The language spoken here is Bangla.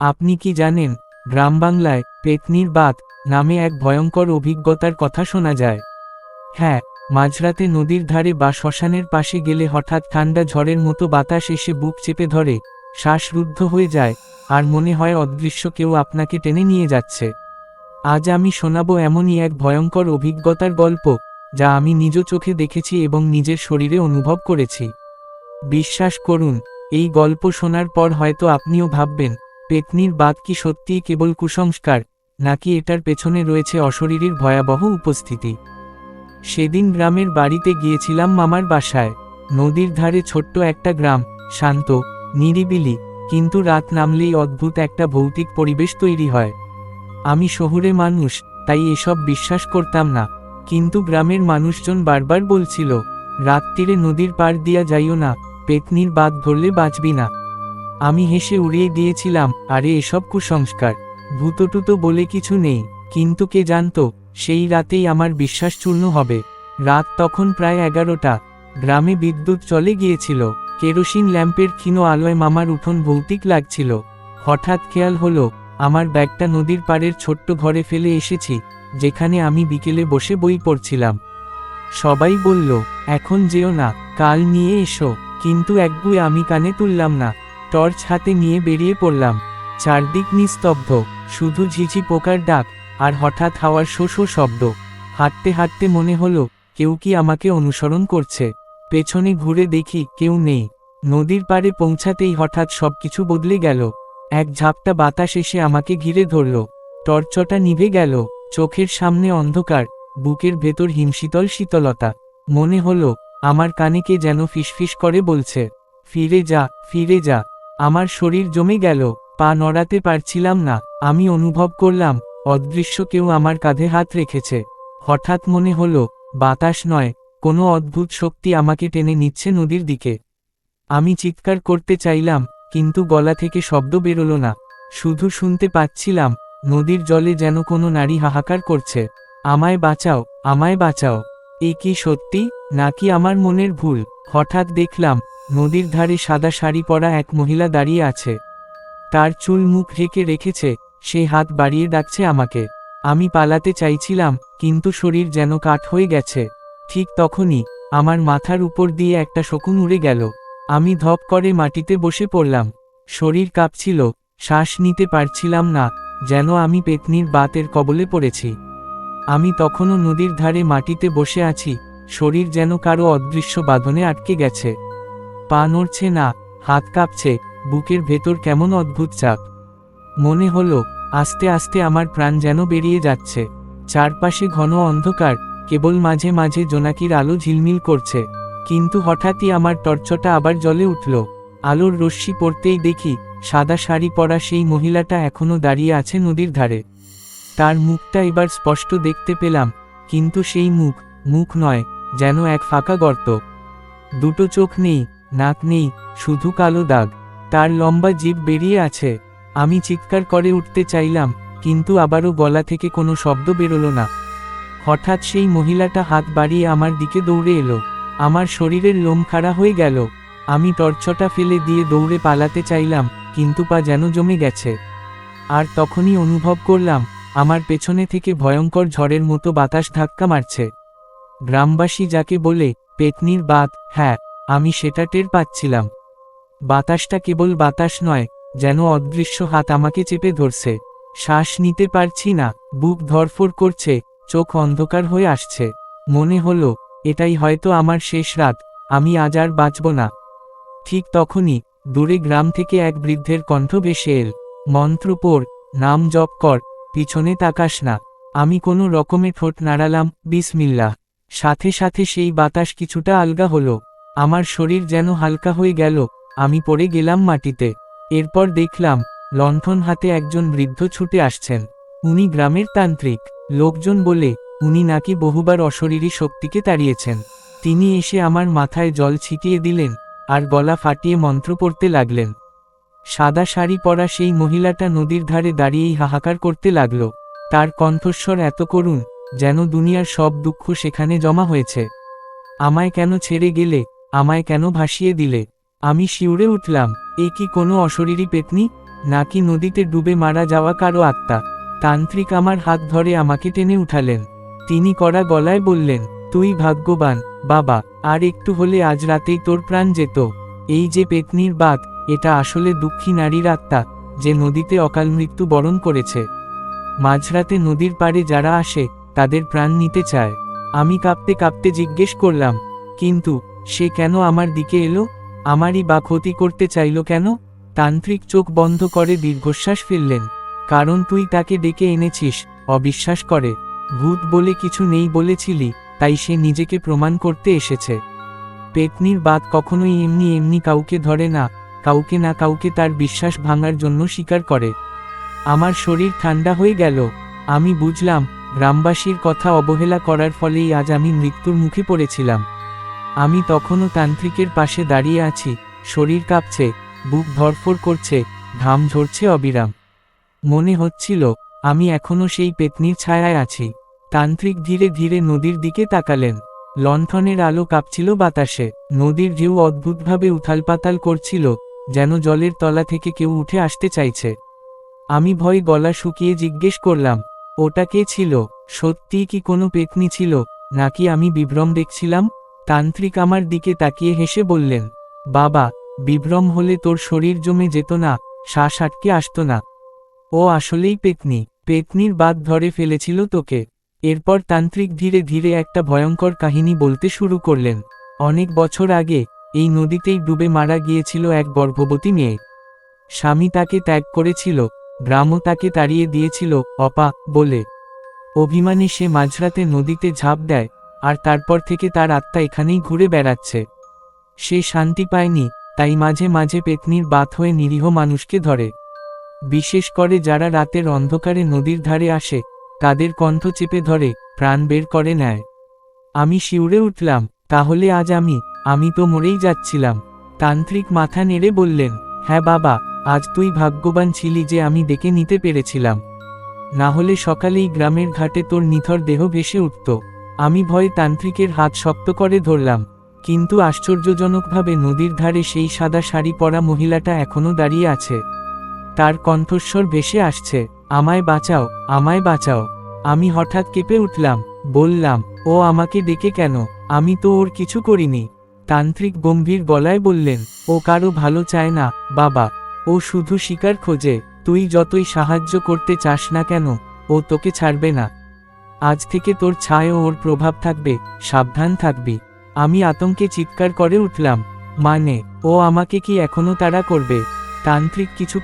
আপনি কি জানেন, গ্রাম বাংলায় পেতনির বাত নামে এক ভয়ঙ্কর অভিজ্ঞতার কথা শোনা যায়। হ্যাঁ মাঝরাতে নদীর ধারে বা শ্মশানের পাশে গেলে হঠাৎ ঠান্ডা ঝড়ের মতো বাতাস এসে বুক চেপে ধরে শ্বাসরুদ্ধ হয়ে যায়, আর মনে হয় অদৃশ্য কেউ আপনাকে টেনে নিয়ে যাচ্ছে। আজ আমি শোনাবো এমনই এক ভয়ঙ্কর অভিজ্ঞতার গল্প, যা আমি নিজ চোখে দেখেছি এবং নিজের শরীরে অনুভব করেছি। বিশ্বাস করুন, এই গল্প শোনার পর হয়তো আপনিও ভাববেন পেতনির বাদ কি সত্যিই কেবল কুসংস্কার, নাকি এটার পেছনে রয়েছে অশরীরীর ভয়াবহ উপস্থিতি? সেদিন গ্রামের বাড়িতে গিয়েছিলাম মামার বাসায়। নদীর ধারে ছোট্ট একটা গ্রাম, শান্ত, নিরিবিলি, কিন্তু রাত নামলেই অদ্ভুত একটা ভৌতিক পরিবেশ তৈরি হয়। আমি শহুরে মানুষ, তাই এসব বিশ্বাস করতাম না, কিন্তু গ্রামের মানুষজন বারবার বলছিল রাত্রিরে নদীর পার দিয়া যাইও না, পেতনির বাদ ধরলে বাঁচবি না। আমি হেসে উড়িয়ে দিয়েছিলাম, আরে এসব কুসংস্কার। ভূতটুতো বলে কিছু নেই, কিন্তু কে জানতো, সেই রাতেই আমার বিশ্বাস চূর্ণ হবে। রাত তখন প্রায় এগারোটা। গ্রামে বিদ্যুৎ চলে গিয়েছিল। কেরোসিন ল্যাম্পের ক্ষীণ আলোয় মামার উঠোন ভৌতিক লাগছিল। হঠাৎ খেয়াল হলো, আমার ব্যাগটা নদীর পাড়ের ছোট্ট ঘরে ফেলে এসেছি, যেখানে আমি বিকেলে বসে বই পড়ছিলাম। সবাই বলল, এখন যেও না, কাল নিয়ে এসো। কিন্তু একগুয়ে আমি কানে তুললাম না। টর্চ হাতে নিয়ে বেরিয়ে পড়লাম। চারদিক নিস্তব্ধ, শুধু ঝিঝি পোকার ডাক আর হঠাৎ হাওয়ার শো শো শব্দ। হাঁটতে হাঁটতে মনে হলো, কেউ কি আমাকে অনুসরণ করছে? পেছনে ঘুরে দেখি কেউ নেই। নদীর পাড়ে পৌঁছাতেই হঠাৎ সবকিছু বদলে গেল। এক ঝাপটা বাতাস এসে আমাকে ঘিরে ধরল। টর্চটা নিভে গেল, চোখের সামনে অন্ধকার, বুকের ভেতর হিমশীতল শীতলতা। মনে হলো, আমার কানে কে যেন ফিসফিস করে বলছে, ফিরে যা ফিরে যা। আমার শরীর জমে গেল, পা নড়াতে পারছিলাম না, আমি অনুভব করলাম, অদৃশ্য কেউ আমার কাঁধে হাত রেখেছে। হঠাৎ মনে হল, বাতাস নয়, কোনো অদ্ভুত শক্তি আমাকে টেনে নিচ্ছে নদীর দিকে। আমি চিৎকার করতে চাইলাম, কিন্তু গলা থেকে শব্দ বেরোল না। শুধু শুনতে পাচ্ছিলাম, নদীর জলে যেন কোনো নারী হাহাকার করছে। আমায় বাঁচাও আমায় বাঁচাও। এ কি সত্যি, নাকি আমার মনের ভুল? হঠাৎ দেখলাম, নদীর ধারে সাদা শাড়ি পরা এক মহিলা দাঁড়িয়ে আছে। তার চুল মুখ ঢেকে রেখেছে, সে হাত বাড়িয়ে ডাকছে আমাকে। আমি পালাতে চাইছিলাম, কিন্তু শরীর যেন কাঠ হয়ে গেছে। ঠিক তখনই, আমার মাথার উপর দিয়ে একটা শকুন উড়ে গেল। আমি ধপ করে মাটিতে বসে পড়লাম। শরীর কাঁপছিল, শ্বাস নিতে পারছিলাম না, যেন আমি পেতনির বাতের কবলে পড়েছি। আমি তখনও নদীর ধারে মাটিতে বসে আছি, শরীর যেন কারও অদৃশ্য বাঁধনে আটকে গেছে। পা নড়ছে না, হাত কাঁপছে, বুকের ভেতর কেমন অদ্ভুত চাপ। মনে হলো, আস্তে আস্তে আমার প্রাণ যেন বেরিয়ে যাচ্ছে। চারপাশে ঘন অন্ধকার, কেবল মাঝে মাঝে জোনাকির আলো ঝিলমিল করছে। কিন্তু হঠাৎই আমার টর্চটা আবার জলে উঠল। আলোর রশ্মি পড়তেই দেখি, সাদা শাড়ি পরা সেই মহিলাটা এখনও দাঁড়িয়ে আছে নদীর ধারে। তার মুখটা এবার স্পষ্ট দেখতে পেলাম, কিন্তু সেই মুখ মুখ নয়, যেন এক ফাঁকা গর্ত। দুটো চোখ নেই, নাক নেই, শুধু কালো দাগ। তার লম্বা জিভ বেরিয়ে আছে। আমি চিৎকার করে উঠতে চাইলাম, কিন্তু আবারও গলা থেকে কোনো শব্দ বেরোলো না। হঠাৎ সেই মহিলাটা হাত বাড়িয়ে আমার দিকে দৌড়ে এলো। আমার শরীরের লোম খাড়া হয়ে গেল। আমি টর্চটা ফেলে দিয়ে দৌড়ে পালাতে চাইলাম, কিন্তু পা যেন জমে গেছে। আর তখনই অনুভব করলাম আমার পেছনে থেকে ভয়ঙ্কর ঝড়ের মতো বাতাস ধাক্কা মারছে। গ্রামবাসী যাকে বলে পেতনির বাত হ্যাঁ আমি সেটা টের পাচ্ছিলাম। বাতাসটা কেবল বাতাস নয়, যেন অদৃশ্য হাত আমাকে চেপে ধরছে। শ্বাস নিতে পারছি না, বুক ধরফর করছে, চোখ অন্ধকার হয়ে আসছে। মনে হলো, এটাই হয়তো আমার শেষ রাত, আমি আজ আর বাঁচব না। ঠিক তখনই, দূরে গ্রাম থেকে এক বৃদ্ধের কণ্ঠ ভেসে এল। মন্ত্র পড় নাম জপ কর। পিছনে তাকাস না। আমি কোনো রকমে ঠোঁট নাড়ালাম বিসমিল্লা সাথে সাথে সেই বাতাস কিছুটা আলগা হলো। আমার শরীর যেন হালকা হয়ে গেল। আমি পড়ে গেলাম মাটিতে। এরপর দেখলাম, লণ্ঠন হাতে একজন বৃদ্ধ ছুটে আসছেন। উনি গ্রামের তান্ত্রিক। লোকজন বলে, উনি নাকি বহুবার অশরীরী শক্তিকে তাড়িয়েছেন। তিনি এসে আমার মাথায় জল ছিটিয়ে দিলেন, আর গলা ফাটিয়ে মন্ত্র পড়তে লাগলেন। সাদা শাড়ি পরা সেই মহিলাটা নদীর ধারে দাঁড়িয়েই হাহাকার করতে লাগল। তার কণ্ঠস্বর এত করুণ, যেন দুনিয়ার সব দুঃখ সেখানে জমা হয়েছে। আমায় কেন ছেড়ে গেলে, আমায় কেন ভাসিয়ে দিলে? আমি শিউরে উঠলাম, এ কি কোনো অশরীরী পেতনি? নাকি নদীতে ডুবে মারা যাওয়া কারও আত্মা? তান্ত্রিক আমার হাত ধরে আমাকে টেনে উঠালেন। তিনি কড়া গলায় বললেন, তুই ভাগ্যবান, বাবা, আর একটু হলে আজ রাতেই তোর প্রাণ যেত। এই যে পেতনির বাত এটা আসলে দুঃখী নারীর আত্মা, যে নদীতে অকাল মৃত্যু বরণ করেছে। মাঝরাতে নদীর পাড়ে যারা আসে, তাদের প্রাণ নিতে চায়। আমি কাঁপতে কাঁপতে জিজ্ঞেস করলাম, কিন্তু, সে কেন আমার দিকে এলো? আমারই বা ক্ষতি করতে চাইল কেন? তান্ত্রিক চোখ বন্ধ করে দীর্ঘশ্বাস ফেললেন। কারণ তুই তাকে ডেকে এনেছিস, অবিশ্বাস করে। ভূত বলে কিছু নেই বলেছিলি, তাই সে নিজেকে প্রমাণ করতে এসেছে। পেতনির বাদ কখনোই এমনি এমনি কাউকে ধরে না। কাউকে না কাউকে তার বিশ্বাস ভাঙার জন্য স্বীকার করে। আমার শরীর ঠান্ডা হয়ে গেল। আমি বুঝলাম, গ্রামবাসীর কথা অবহেলা করার ফলেই আজ আমি মৃত্যুর মুখে পড়েছিলাম। আমি তখনও তান্ত্রিকের পাশে দাঁড়িয়ে আছি। শরীর কাঁপছে, বুক ধরফর করছে, ঘাম ঝরছে অবিরাম। মনে হচ্ছিল, আমি এখনও সেই পেতনির ছায়ায় আছি। তান্ত্রিক ধীরে ধীরে নদীর দিকে তাকালেন। লণ্ঠনের আলো কাঁপছিল বাতাসে। নদীর ঢেউ অদ্ভুতভাবে উথালপাতাল করছিল। যেন জলের তলা থেকে কেউ উঠে আসতে চাইছে। আমি ভয় গলা শুকিয়ে জিজ্ঞেস করলাম, ওটা কে ছিল? সত্যিই কি কোনো পেতনি ছিল? নাকি আমি বিভ্রম দেখছিলাম? তান্ত্রিক আমার দিকে তাকিয়ে হেসে বললেন, বাবা, বিভ্রম হলে তোর শরীর জমে যেত না, শ্বাস আটকে আসত না। ও আসলেই পেতনি, পেতনির বাদ ধরে ফেলেছিল তোকে। এরপর তান্ত্রিক ধীরে ধীরে একটা ভয়ঙ্কর কাহিনী বলতে শুরু করলেন। অনেক বছর আগে এই নদীতেই ডুবে মারা গিয়েছিল এক গর্ভবতী মেয়ে। স্বামী তাকে ত্যাগ করেছিল, গ্রামও তাকে তাড়িয়ে দিয়েছিল, অপা বলে। অভিমানে সে মাঝরাতে নদীতে ঝাঁপ দেয়, আর তারপর থেকে তার আত্মা এখানেই ঘুরে বেড়াচ্ছে। সে শান্তি পায়নি, তাই মাঝে মাঝে পেতনির বাত হয়ে নিরীহ মানুষকে ধরে। বিশেষ করে যারা রাতের অন্ধকারে নদীর ধারে আসে, তাদের কণ্ঠ চেপে ধরে, প্রাণ বের করে নেয়। আমি শিউরে উঠলাম, তাহলে আজ আমি আমি তো মরেই যাচ্ছিলাম। তান্ত্রিক মাথা নেড়ে বললেন হ্যাঁ বাবা, আজ তুই ভাগ্যবান ছিলি যে আমি ডেকে নিতে পেরেছিলাম। না হলে সকালেই গ্রামের ঘাটে তোর নিথর দেহ ভেসে উঠত। আমি ভয়ে তান্ত্রিকের হাত শক্ত করে ধরলাম। কিন্তু আশ্চর্যজনকভাবে নদীর ধারে সেই সাদা শাড়ি পরা মহিলাটা এখনও দাঁড়িয়ে আছে। তার কণ্ঠস্বর ভেসে আসছে, আমায় বাঁচাও আমায় বাঁচাও। আমি হঠাৎ কেঁপে উঠলাম, বললাম, ও আমাকে ডেকে কেন? আমি তো ওর কিছু করিনি। তান্ত্রিক গম্ভীর গলায় বললেন, ও কারও ভালো চায় না, বাবা। ও শুধু শিকার খোঁজে, তুই যতই সাহায্য করতে চাস না কেন, ও তোকে ছাড়বে না। আজ থেকে তোর ছায় ওর প্রভাব থাকবে, সাবধান থাকবি। আমি আতঙ্কে চিৎকার করে উঠলাম মানে ও আমাকে কি এখনও তাড়া করবে? তান্ত্রিক কিছু